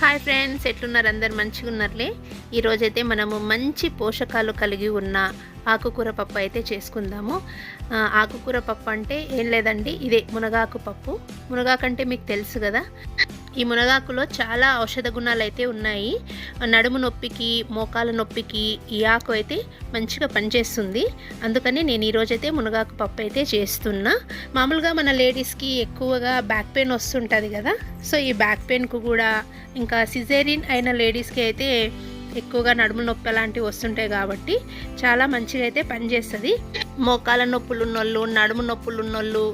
Hi friends ఎట్లున్నారు? అందరు మంచిగా ఉన్నారులే ఈరోజైతే మనము మంచి పోషకాలు కలిగి ఉన్న ఆకుకూర పప్పు అయితే చేసుకుందాము. ఆకుకూర పప్పు అంటే ఏం లేదండి ఇదే మునగాకు పప్పు. మునగాకు అంటే మీకు తెలుసు కదా? ఈ మునగాకులో చాలా ఔషధ గుణాలు అయితే ఉన్నాయి. నడుము నొప్పికి మోకాల నొప్పికి ఈ ఆకు అయితే మంచిగా పనిచేస్తుంది. అందుకని నేను ఈరోజైతే మునగాకు పప్పు అయితే చేస్తున్నా. మామూలుగా మన లేడీస్కి ఎక్కువగా బ్యాక్ పెయిన్ వస్తుంటుంది కదా. సో ఈ బ్యాక్ పెయిన్కు కూడా ఇంకా సిజేరియన్ అయిన లేడీస్కి అయితే ఎక్కువగా నడుము నొప్పి అలాంటివి వస్తుంటాయి కాబట్టి చాలా మంచిగా అయితే పనిచేస్తుంది. మోకాల నొప్పులు ఉన్నోళ్ళు నడుము నొప్పులు ఉన్నోళ్ళు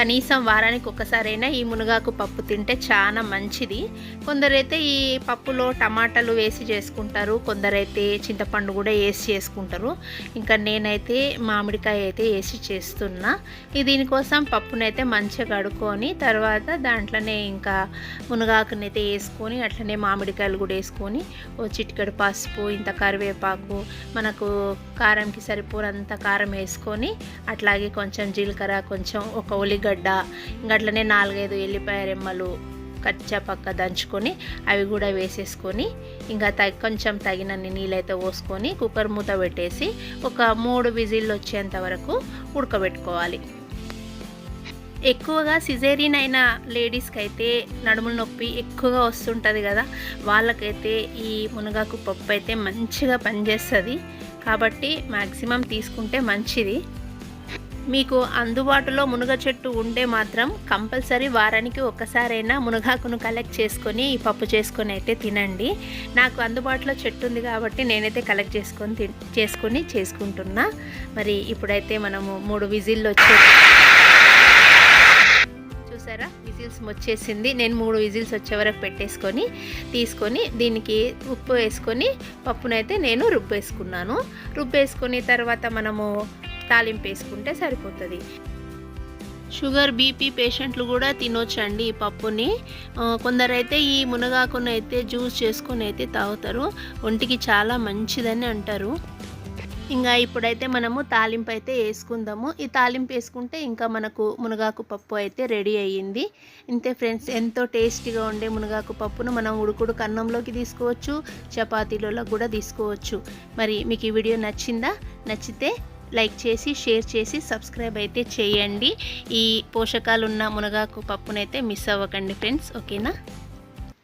కనీసం వారానికి ఒకసారైనా ఈ మునగాకు పప్పు తింటే చాలా మంచిది. కొందరైతే ఈ పప్పులో టమాటాలు వేసి చేసుకుంటారు. కొందరైతే చింతపండు కూడా వేసి చేసుకుంటారు. ఇంకా నేనైతే మామిడికాయ అయితే వేసి చేస్తున్నా. దీనికోసం పప్పునైతే మంచిగా కడుక్కొని తర్వాత దాంట్లోనే ఇంకా మునగాకునైతే వేసుకొని అట్లనే మామిడికాయలు కూడా వేసుకొని ఓ చిటికెడు పసుపు ఇంత కరివేపాకు మనకు కారంకి సరిపోనంత కారం వేసుకొని అట్లాగే కొంచెం జీలకర్ర కొంచెం ఒక ఉల్లిగడ్డ ఇంకా అట్లనే నాలుగైదు ఎల్లిపాయ రెమ్మలు కచ్చా పక్క దంచుకొని అవి కూడా వేసేసుకొని ఇంకా త కొంచెం తగినన్ని నీళ్ళైతే పోసుకొని కుక్కర్ మూత పెట్టేసి ఒక మూడు విజిల్లు వచ్చేంత వరకు ఉడకబెట్టుకోవాలి. ఎక్కువగా సిజేరియన్ అయిన లేడీస్కి అయితే నడుముల నొప్పి ఎక్కువగా వస్తుంటుంది కదా వాళ్ళకైతే ఈ మునగాకు పప్పు అయితే మంచిగా పనిచేస్తుంది. కాబట్టి మ్యాక్సిమం తీసుకుంటే మంచిది. మీకు అందుబాటులో మునగ చెట్టు ఉంటే మాత్రం కంపల్సరీ వారానికి ఒక్కసారైనా మునగాకును కలెక్ట్ చేసుకొని ఈ పప్పు చేసుకొని అయితే తినండి. నాకు అందుబాటులో చెట్టు ఉంది కాబట్టి నేనైతే కలెక్ట్ చేసుకొని తి చేసుకొని చేసుకుంటున్నా. మరి ఇప్పుడైతే మనము మూడు విజిల్లు వచ్చే చూసారా? విజిల్స్ వచ్చేసింది. నేను మూడు విజిల్స్ వచ్చే వరకు పెట్టేసుకొని తీసుకొని దీనికి ఉప్పు వేసుకొని పప్పునైతే నేను రుబ్బేసుకున్నాను. రుబ్బేసుకొని తర్వాత మనము తాలింపు వేసుకుంటే సరిపోతుంది. షుగర్ బీపీ పేషెంట్లు కూడా తినొచ్చండి ఈ పప్పుని. కొందరైతే ఈ మునగాకును అయితే జ్యూస్ చేసుకుని అయితే తాగుతారు. ఒంటికి చాలా మంచిదని అంటారు. ఇంకా ఇప్పుడైతే మనము తాలింపు అయితే వేసుకుందాము. ఈ తాలింపు వేసుకుంటే ఇంకా మనకు మునగాకు పప్పు అయితే రెడీ అయ్యింది. ఇంతే ఫ్రెండ్స్ ఎంతో టేస్టీగా ఉండే మునగాకు పప్పును మనం ఉడుకుడు కన్నంలోకి తీసుకోవచ్చు చపాతీలలో కూడా తీసుకోవచ్చు. మరి మీకు ఈ వీడియో నచ్చిందా? నచ్చితే లైక్ చేసి షేర్ చేసి సబ్స్క్రైబ్ అయితే చేయండి. ఈ పోషకాలు ఉన్న మునగాకు పప్పునైతే మిస్ అవ్వకండి ఫ్రెండ్స్. ఓకేనా?